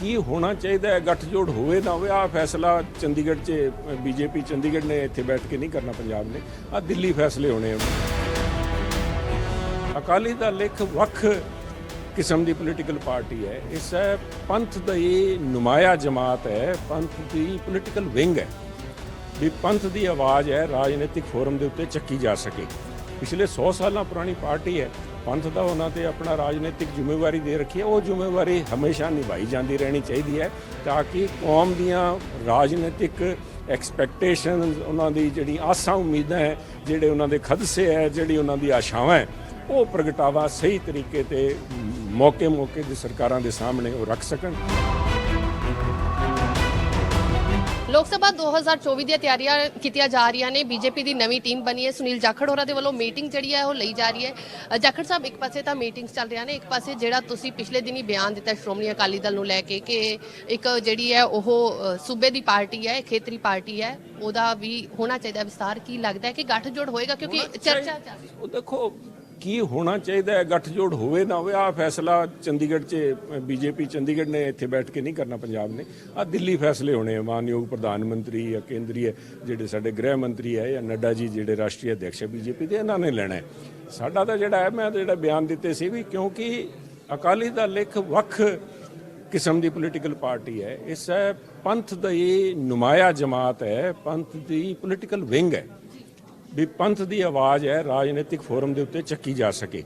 ਕੀ ਹੋਣਾ ਚਾਹੀਦਾ ਹੈ? ਗੱਠਜੋੜ ਹੋਵੇ ਨਾ ਹੋਵੇ ਆ ਫੈਸਲਾ ਚੰਡੀਗੜ੍ਹ 'ਚ ਬੀਜੇਪੀ ਚੰਡੀਗੜ੍ਹ ਨੇ ਇੱਥੇ ਬੈਠ ਕੇ ਨਹੀਂ ਕਰਨਾ ਪੰਜਾਬ ਨੇ। ਆ ਦਿੱਲੀ ਫੈਸਲੇ ਹੋਣੇ ਆ। ਅਕਾਲੀ ਦਲ ਇੱਕ ਵੱਖ ਕਿਸਮ ਦੀ ਪੋਲੀਟੀਕਲ ਪਾਰਟੀ ਹੈ। ਇਸ ਹੈ ਪੰਥ ਇਹ ਨੁਮਾਇਆ ਜਮਾਤ ਹੈ, ਪੰਥ ਦੀ ਪੋਲੀਟੀਕਲ ਵਿੰਗ ਹੈ। ਵੀ ਪੰਥ ਦੀ ਆਵਾਜ਼ ਹੈ, ਰਾਜਨੀਤਿਕ ਫੋਰਮ ਦੇ ਉੱਤੇ ਚੱਕੀ ਜਾ ਸਕੇ। ਪਿਛਲੇ 100 ਸਾਲਾਂ ਪੁਰਾਣੀ ਪਾਰਟੀ ਹੈ। ਪੰਥ ਦਾ ਉਹਨਾਂ ਤੇ ਆਪਣਾ ਰਾਜਨੀਤਿਕ ਜ਼ਿੰਮੇਵਾਰੀ ਦੇ ਰੱਖੀ ਹੈ। ਉਹ ਜ਼ਿੰਮੇਵਾਰੀ ਹਮੇਸ਼ਾ ਨਿਭਾਈ ਜਾਂਦੀ ਰਹਿਣੀ ਚਾਹੀਦੀ ਹੈ ਤਾਂ ਕਿ ਕੌਮ ਦੀਆਂ ਰਾਜਨੀਤਿਕ ਐਕਸਪੈਕਟੇਸ਼ਨਸ ਉਹਨਾਂ ਦੀ ਜਿਹੜੀ ਆਸਾਂ ਉਮੀਦਾਂ ਹੈ, ਜਿਹੜੇ ਉਹਨਾਂ ਦੇ ਖਦਸੇ ਹੈ, ਜਿਹੜੀ ਉਹਨਾਂ ਦੀ ਆਸ਼ਾਵਾਂ ਹੈ, ਉਹ ਪ੍ਰਗਟਾਵਾ ਸਹੀ ਤਰੀਕੇ ਤੇ ਮੌਕੇ ਮੌਕੇ ਦੀ ਸਰਕਾਰਾਂ ਦੇ ਸਾਹਮਣੇ ਉਹ ਰੱਖ ਸਕਣ। ਲੋਕ ਸਭਾ 2024 ਦੀਆਂ ਤਿਆਰੀਆਂ ਕੀਤੀਆਂ ਜਾ ਰਹੀਆਂ ਨੇ। ਬੀਜੇਪੀ ਦੀ ਨਵੀਂ ਟੀਮ ਬਣੀ ਹੈ। ਸੁਨੀਲ ਜਾਖੜ ਹੋਰਾਂ ਦੇ ਵੱਲੋਂ ਮੀਟਿੰਗ ਜਿਹੜੀ ਹੈ ਉਹ ਲਈ ਜਾ ਰਹੀ ਹੈ। ਜਾਖੜ ਸਾਹਿਬ ਇੱਕ ਪਾਸੇ ਤਾਂ ਮੀਟਿੰਗਸ ਚੱਲ ਰਹੀਆਂ ਨੇ ਇੱਕ ਪਾਸੇ ਜਿਹੜਾ ਤੁਸੀਂ ਪਿਛਲੇ ਦਿਨੀ ਬਿਆਨ ਦਿੱਤਾ ਸ਼੍ਰੋਮਣੀ ਅਕਾਲੀ ਦਲ ਨੂੰ ਲੈ ਕੇ ਕਿ ਇੱਕ ਜਿਹੜੀ ਹੈ ਉਹ ਸੂਬੇ ਦੀ ਪਾਰਟੀ ਹੈ ਖੇਤਰੀ ਪਾਰਟੀ ਹੈ ਉਹਦਾ ਵੀ ਹੋਣਾ ਚਾਹੀਦਾ ਵਿਸਤਾਰ ਕੀ ਲੱਗਦਾ ਹੈ ਕਿ ਗੱਠਜੋੜ ਹੋਏਗਾ? ਕਿਉਂਕਿ ਚਰਚਾ ਚੱਲ ਰਹੀ ਹੈ। ਉਹ ਦੇਖੋ ਕੀ ਹੋਣਾ ਚਾਹੀਦਾ ਹੈ? ਗੱਠਜੋੜ ਹੋਵੇ ਨਾ ਹੋਵੇ ਆ ਫੈਸਲਾ ਚੰਡੀਗੜ੍ਹ 'ਚ ਬੀਜੇਪੀ ਚੰਡੀਗੜ੍ਹ ਨੇ ਇੱਥੇ ਬੈਠ ਕੇ ਨਹੀਂ ਕਰਨਾ ਪੰਜਾਬ ਨੇ। ਆ ਦਿੱਲੀ ਫੈਸਲੇ ਹੋਣੇ ਆ, ਮਾਨਯੋਗ ਪ੍ਰਧਾਨ ਮੰਤਰੀ ਜਾਂ ਕੇਂਦਰੀ ਜਿਹੜੇ ਸਾਡੇ ਗ੍ਰਹਿ ਮੰਤਰੀ ਹੈ, ਜਾਂ ਨੱਡਾ ਜੀ ਜਿਹੜੇ ਰਾਸ਼ਟਰੀ ਅਧਿਕਸ਼ ਹੈ ਬੀਜੇਪੀ ਦੇ, ਇਹਨਾਂ ਨੇ ਲੈਣਾ ਸਾਡਾ ਤਾਂ ਜਿਹੜਾ ਹੈ, ਮੈਂ ਤਾਂ ਜਿਹੜਾ ਬਿਆਨ ਦਿੱਤੇ ਸੀ ਵੀ ਕਿਉਂਕਿ ਅਕਾਲੀ ਦਲ ਇੱਕ ਵੱਖ ਕਿਸਮ ਦੀ ਪੋਲੀਟੀਕਲ ਪਾਰਟੀ ਹੈ, ਇਸ ਹੈ ਪੰਥ ਦੀ ਨੁਮਾਇਆ ਜਮਾਤ ਹੈ, ਪੰਥ ਦੀ ਪੋਲੀਟੀਕਲ ਵਿੰਗ ਹੈ। ਵੀ ਪੰਥ ਦੀ ਆਵਾਜ਼ ਹੈ, ਰਾਜਨੀਤਿਕ ਫੋਰਮ ਦੇ ਉੱਤੇ ਚੱਕੀ ਜਾ ਸਕੇ।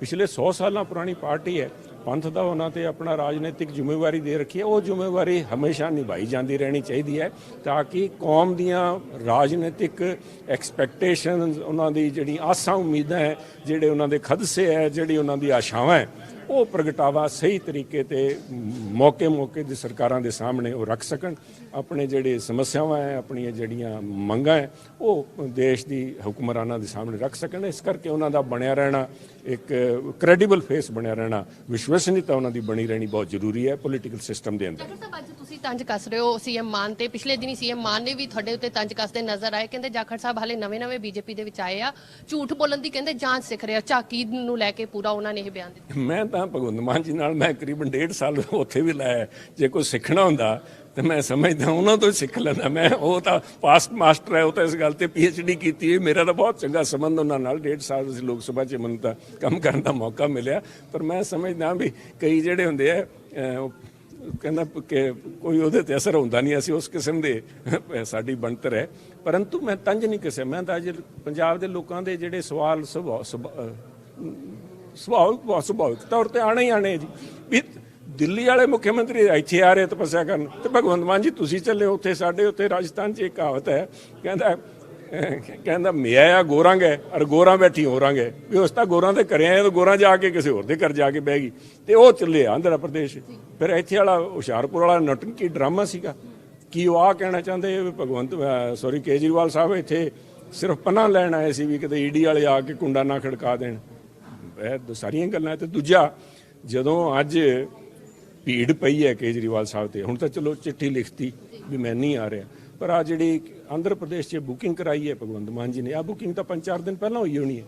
ਪਿਛਲੇ 100 ਸਾਲਾਂ ਪੁਰਾਣੀ ਪਾਰਟੀ ਹੈ, ਪੰਥ ਦਾ ਉਹਨਾਂ ਤੇ ਆਪਣਾ ਰਾਜਨੀਤਿਕ ਜ਼ਿੰਮੇਵਾਰੀ ਦੇ ਰੱਖੀ ਹੈ, ਉਹ ਜ਼ਿੰਮੇਵਾਰੀ ਹਮੇਸ਼ਾ ਨਿਭਾਈ ਜਾਂਦੀ ਰਹਿਣੀ ਚਾਹੀਦੀ ਹੈ ਤਾਂ ਕਿ ਕੌਮ ਦੀਆਂ ਰਾਜਨੀਤਿਕ ਐਕਸਪੈਕਟੇਸ਼ਨਸ ਉਹਨਾਂ ਦੀ ਜਿਹੜੀ ਆਸਾਂ ਉਮੀਦਾਂ ਹੈ, ਜਿਹੜੇ ਉਹਨਾਂ ਦੇ ਖਦਸੇ ਹੈ, ਜਿਹੜੀ ਉਹਨਾਂ ਦੀ ਆਸ਼ਾਵਾਂ ਹੈ ਉਹ ਪ੍ਰਗਟਾਵਾ ਸਹੀ ਤਰੀਕੇ ਤੇ ਮੌਕੇ ਮੌਕੇ ਦੀ ਸਰਕਾਰਾਂ ਦੇ ਸਾਹਮਣੇ ਉਹ ਰੱਖ ਸਕਣ। ਆਪਣੇ ਜਿਹੜੇ ਸਮੱਸਿਆਵਾਂ ਹੈ ਆਪਣੀਆਂ ਜਿਹੜੀਆਂ ਮੰਗਾਂ ਹੈ ਉਹ ਦੇਸ਼ ਦੀ ਹੁਕਮਰਾਨਾਂ ਦੇ ਸਾਹਮਣੇ ਰੱਖ ਸਕਣ। ਇਸ ਕਰਕੇ ਉਹਨਾਂ ਦਾ ਬਣਿਆ ਰਹਿਣਾ ਇੱਕ ਕ੍ਰੈਡੀਬਲ ਫੇਸ ਬਣਿਆ ਰਹਿਣਾ ਵਿਸ਼ਵਸਨੀयता ਉਹਨਾਂ ਦੀ ਬਣੀ ਰਹਿਣੀ ਬਹੁਤ ਜ਼ਰੂਰੀ ਹੈ ਪੋਲੀਟੀਕਲ ਸਿਸਟਮ ਦੇ ਅੰਦਰ। ਸਾਹਿਬ ਅੱਜ ਤੁਸੀਂ ਤੰਜ ਕੱਸ ਰਹੇ ਹੋ ਸੀਐਮ ਮਾਨ ਤੇ ਪਿਛਲੇ ਦਿਨੀ ਸੀਐਮ ਮਾਨ ਨੇ ਵੀ ਤੁਹਾਡੇ ਉੱਤੇ ਤੰਜ ਕੱਸਦੇ ਨਜ਼ਰ ਆਏ ਕਹਿੰਦੇ ਜਾਖੜ ਸਾਹਿਬ ਹਾਲੇ ਨਵੇਂ-ਨਵੇਂ ਬੀਜੇਪੀ ਦੇ ਵਿੱਚ ਆਏ ਆ ਝੂਠ ਬੋਲਣ ਦੀ ਕਹਿੰਦੇ ਜਾਂਚ ਸਿੱਖ ਰਹੇ ਆ ਝਾਕੀ ਨੂੰ ਲੈ ਕੇ ਪੂਰਾ ਉਹਨਾਂ ਨੇ ਇਹ ਬਿਆਨ ਦਿੱਤਾ। ਮੈਂ ਤਾਂ ਭਗਵੰਤ ਮਾਨ ਜੀ ਨਾਲ ਮੈਂ ਕਰੀਬਨ ਡੇਢ ਸਾਲ ਉੱਥੇ ਵੀ ਲਾਇਆ ਜੇ ਕੋਈ ਸਿੱਖਣਾ ਹੁੰਦਾ, ਤੇ ਮੈਂ ਸਮਝਦਾ ਉਹਨਾਂ ਤੋਂ ਹੀ ਸਿੱਖ ਲੈਂਦਾ। ਮੈਂ ਉਹ ਤਾਂ ਪਾਸਟ ਮਾਸਟਰ ਹੈ, ਉਹ ਤਾਂ ਇਸ ਗੱਲ ਤੇ ਡੀ ਕੀਤੀ ਹੈ ਮੇਰਾ ਤਾਂ ਬਹੁਤ ਚੰਗਾ ਸੰਬੰਧ ਉਹਨਾਂ ਨਾਲ। ਡੇਢ ਸਾਲ ਅਸੀਂ ਲੋਕ ਸਭਾ 'ਚ ਮੈਨੂੰ ਤਾਂ ਕੰਮ ਕਰਨ ਦਾ ਮੌਕਾ ਮਿਲਿਆ। ਪਰ ਮੈਂ ਸਮਝਦਾ ਵੀ ਕਈ ਜਿਹੜੇ ਹੁੰਦੇ ਆ ਕਹਿੰਦਾ ਕਿ ਕੋਈ ਉਹਦੇ ਤੇ ਅਸਰ ਹੁੰਦਾ ਨਹੀਂ, ਅਸੀਂ ਉਸ ਕਿਸਮ ਦੇ ਸਾਡੀ ਬਣਤਰ ਹੈ। ਪਰੰਤੂ ਮੈਂ ਤੰਜ ਨਹੀਂ ਕਿਸੇ, ਮੈਂ ਤਾਂ ਅੱਜ ਪੰਜਾਬ ਦੇ ਲੋਕਾਂ ਦੇ ਜਿਹੜੇ ਸਵਾਲ ਸੁਭਾਅ ਸੁਭਾਅ- ਸੁਭਾਵਿਕ ਸੁਭਾਵਿਕ ਤੌਰ ਤੇ ਆਣੇ ਹੀ ਆਣੇ ਹੈ ਜੀ। ਵੀ ਦਿੱਲੀ ਵਾਲੇ ਮੁੱਖ ਮੰਤਰੀ ਇੱਥੇ ਆ ਰਹੇ ਤਪੱਸਿਆ ਕਰਨ, ਤੇ ਭਗਵੰਤ ਮਾਨ ਜੀ ਤੁਸੀਂ ਚੱਲੇ ਉੱਥੇ, ਸਾਡੇ ਉੱਥੇ ਰਾਜਸਥਾਨ 'ਚ ਇੱਕ ਕਹਾਵਤ ਹੈ, ਕਹਿੰਦਾ ਕਹਿੰਦਾ, ਮੈਂ ਆ ਗੋਰਾਂਗ ਹੈ ਔਰ ਗੋਰਾਂ ਬੈਠੀ ਹੋਰਾਂਗ ਹੈ ਵੀ ਉਸ ਤਾਂ ਗੋਰਾਂ ਦੇ ਘਰੇ ਆਏ ਤਾਂ ਗੋਰਾਂ ਜਾ ਕੇ ਕਿਸੇ ਹੋਰ ਦੇ ਘਰ ਜਾ ਕੇ ਬਹਿ ਗਈ, ਤੇ ਉਹ ਚੱਲੇ ਆਂਧਰਾ ਪ੍ਰਦੇਸ਼। ਫਿਰ ਇੱਥੇ ਵਾਲਾ, ਹੁਸ਼ਿਆਰਪੁਰ ਵਾਲਾ ਨਟਨਕੀ ਡਰਾਮਾ ਸੀਗਾ? ਕੀ ਉਹ ਆ ਕਹਿਣਾ ਚਾਹੁੰਦੇ ਵੀ ਭਗਵੰਤ ਸੌਰੀ ਕੇਜਰੀਵਾਲ ਸਾਹਿਬ ਇੱਥੇ ਸਿਰਫ ਪਨਾਹ ਲੈਣ ਆਏ ਸੀ ਵੀ ਕਿਤੇ ਈਡੀ ਵਾਲੇ ਆ ਕੇ ਕੁੰਡਾ ਨਾ ਖੜਕਾ ਦੇਣ। ਇਹ ਸਾਰੀਆਂ ਗੱਲਾਂ ਤੇ ਦੂਜਾ, ਜਦੋਂ ਅੱਜ ਭੀੜ ਪਈ ਹੈ ਕੇਜਰੀਵਾਲ ਸਾਹਿਬ ਤੇ, ਹੁਣ ਤਾਂ ਚਲੋ ਚਿੱਠੀ ਲਿਖਤੀ ਵੀ ਮੈਂ ਨਹੀਂ ਆ ਰਿਹਾ, ਪਰ ਆ ਜਿਹੜੀ ਆਂਧਰਾ ਪ੍ਰਦੇਸ਼ 'ਚ ਬੁਕਿੰਗ ਕਰਾਈ ਹੈ ਭਗਵੰਤ ਮਾਨ ਜੀ ਨੇ ਆ ਬੁਕਿੰਗ ਤਾਂ ਪੰਜ ਚਾਰ ਦਿਨ ਪਹਿਲਾਂ ਹੋਈ ਹੋਣੀ ਹੈ।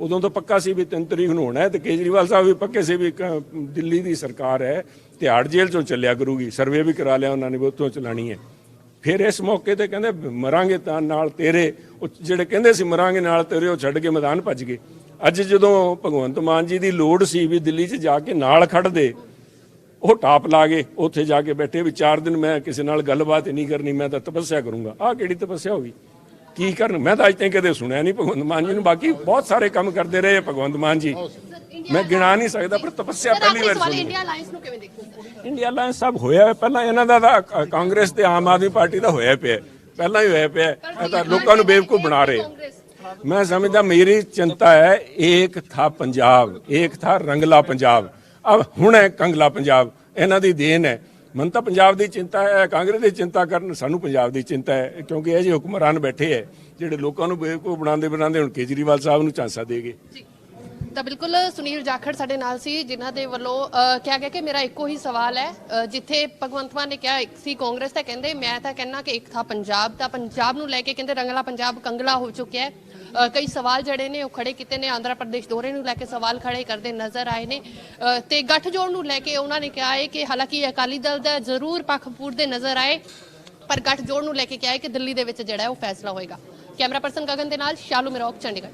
ਉਦੋਂ ਤਾਂ ਪੱਕਾ ਸੀ ਵੀ 3 ਤਰੀਕ ਨੂੰ ਹੋਣਾ ਹੈ ਤੇ ਕੇਜਰੀਵਾਲ ਸਾਹਿਬ ਵੀ ਪੱਕੇ ਸੀ ਵੀ ਕ- ਦਿੱਲੀ ਦੀ ਸਰਕਾਰ ਹੈ, ਤਿਹਾੜ ਜੇਲ੍ਹ ਚੋਂ ਚੱਲਿਆ ਕਰੂਗੀ, ਸਰਵੇ ਵੀ ਕਰਾ ਲਿਆ ਉਹਨਾਂ ਨੇ ਵੀ ਉੱਥੋਂ ਚਲਾਣੀ ਹੈ। ਫਿਰ ਇਸ ਮੌਕੇ ਤੇ ਕਹਿੰਦੇ, ਮਰਾਂਗੇ ਤਾਂ ਨਾਲ ਤੇਰੇ, ਉਹ ਜਿਹੜੇ ਕਹਿੰਦੇ ਸੀ ਮਰਾਂਗੇ ਨਾਲ ਤੇਰੇ, ਉਹ ਛੱਡ ਕੇ ਮੈਦਾਨ ਭੱਜ ਗਏ। ਅੱਜ ਜਦੋਂ ਭਗਵੰਤ ਮਾਨ ਜੀ ਦੀ ਲੋੜ ਸੀ ਵੀ ਦਿੱਲੀ 'ਚ ਜਾ ਕੇ ਨਾਲ ਖੜਦੇ ਉਹ ਟਾਪ ਲਾ ਗਏ ਉੱਥੇ ਜਾ ਕੇ ਬੈਠੇ ਵੀ ਚਾਰ ਦਿਨ ਮੈਂ ਕਿਸੇ ਨਾਲ ਗੱਲਬਾਤ ਨਹੀਂ ਕਰਨੀ ਮੈਂ ਤਾਂ ਤਪੱਸਿਆ ਕਰੂੰਗਾ। ਆਹ ਕਿਹੜੀ ਤਪੱਸਿਆ ਹੋ ਗਈ? ਕੀ ਕਰਨ? ਮੈਂ ਤਾਂ ਅੱਜ ਤੱਕ ਕਦੇ ਸੁਣਿਆ ਨਹੀਂ ਭਗਵੰਤ ਮਾਨ ਜੀ ਨੂੰ ਬਾਕੀ ਬਹੁਤ ਸਾਰੇ ਕੰਮ ਕਰਦੇ ਰਹੇ ਭਗਵੰਤ ਮਾਨ ਜੀ। ਮੈਂ ਗਿਣਾ ਨਹੀਂ ਸਕਦਾ ਪਰ ਤਪੱਸਿਆ ਪਹਿਲੀ ਵਾਰ ਸੁਣੀ। ਇੰਡੀਆ ਅਲਾਈਅੰਸ ਨੂੰ ਕਿਵੇਂ ਦੇਖਦੇ ਇੰਡੀਆ ਅਲਾਈਅੰਸ ਸਭ ਹੋਇਆ ਹੈ। ਪਹਿਲਾਂ ਇਹਨਾਂ ਦਾ ਤਾਂ ਕਾਂਗਰਸ ਤੇ ਆਮ ਆਦਮੀ ਪਾਰਟੀ ਦਾ ਹੋਇਆ ਪਿਆ। ਪਹਿਲਾਂ ਹੀ ਹੋਇਆ ਪਿਆ। ਤਾਂ ਲੋਕਾਂ ਨੂੰ ਬੇਵਕੂਫ ਬਣਾ ਰਹੇ। ਮੈਂ ਸਮਝਦਾ ਮੇਰੀ ਚਿੰਤਾ ਹੈ, ਏਕ ਥਾ ਪੰਜਾਬ, ਏਕ ਥਾ ਰੰਗਲਾ ਪੰਜਾਬ। ਅਬ ਹੁਣ ਹੈ ਕੰਗਲਾ ਪੰਜਾਬ, ਇਹਨਾਂ ਦੀ ਦੇਣ ਹੈ। ਮਨ ਤਾਂ ਪੰਜਾਬ ਦੀ ਚਿੰਤਾ ਹੈ, ਕਾਂਗਰਸ ਦੀ ਚਿੰਤਾ ਕਰਨ, ਸਾਨੂੰ ਪੰਜਾਬ ਦੀ ਚਿੰਤਾ ਹੈ, ਕਿਉਂਕਿ ਇਹ ਜਿਹੇ ਹੁਕਮਰਾਨ ਬੈਠੇ ਹੈ, ਜਿਹੜੇ ਲੋਕਾਂ ਨੂੰ ਬੇਵਕੂਫ ਬਣਾਉਂਦੇ ਬਣਾਉਂਦੇ ਹੁਣ ਕੇਜਰੀਵਾਲ ਸਾਹਿਬ ਨੂੰ ਚਾਂਸਾ ਦੇ ਗਏ। ਤਾਂ ਬਿਲਕੁਲ ਸੁਨੀਲ ਜਾਖੜ ਸਾਡੇ ਨਾਲ ਸੀ ਜਿਨ੍ਹਾਂ ਦੇ ਵੱਲੋਂ ਕਿਹਾ ਗਿਆ ਕਿ ਮੇਰਾ ਇੱਕੋ ਹੀ ਸਵਾਲ ਹੈ ਜਿੱਥੇ ਭਗਵੰਤ ਮਾਨ ਨੇ ਕਿਹਾ ਇੱਕ ਸੀ ਕਾਂਗਰਸ ਤਾਂ ਕਹਿੰਦੇ ਮੈਂ ਤਾਂ ਕਹਿੰਨਾ ਕਿ ਇੱਕ ਥਾ ਪੰਜਾਬ ਤਾਂ ਪੰਜਾਬ ਨੂੰ ਲੈ ਕੇ ਕਹਿੰਦੇ ਰੰਗਲਾ ਪੰਜਾਬ ਕੰਗਲਾ ਹੋ ਚੁੱਕਿਆ ਹੈ। ਕਈ ਸਵਾਲ ਜਿਹੜੇ ਨੇ ਉਹ ਖੜੇ ਕੀਤੇ ਨੇ ਆਂਧਰਾ ਪ੍ਰਦੇਸ਼ ਦੌਰੇ ਨੂੰ ਲੈ ਕੇ ਸਵਾਲ ਖੜੇ ਕਰਦੇ ਨਜ਼ਰ ਆਏ ਨੇ। ਅ, ਤੇ ਗੱਠਜੋੜ ਨੂੰ ਲੈ ਕੇ ਉਹਨਾਂ ਨੇ ਕਿਹਾ ਹੈ ਕਿ ਹਾਲਾਂਕਿ ਅਕਾਲੀ ਦਲ ਦਾ ਜ਼ਰੂਰ ਪੱਖ ਪੂਰਦੇ ਨਜ਼ਰ ਆਏ ਪਰ ਗੱਠਜੋੜ ਨੂੰ ਲੈ ਕੇ ਕਿਹਾ ਹੈ ਕਿ ਦਿੱਲੀ ਦੇ ਵਿੱਚ ਜਿਹੜਾ ਉਹ ਫੈਸਲਾ ਹੋਏਗਾ। ਕੈਮਰਾ ਪਰਸਨ ਗਗਨ ਦੇ ਨਾਲ ਸ਼ਾਲੂ ਮਿਰੋਕ ਚੰਡੀਗੜ੍ਹ।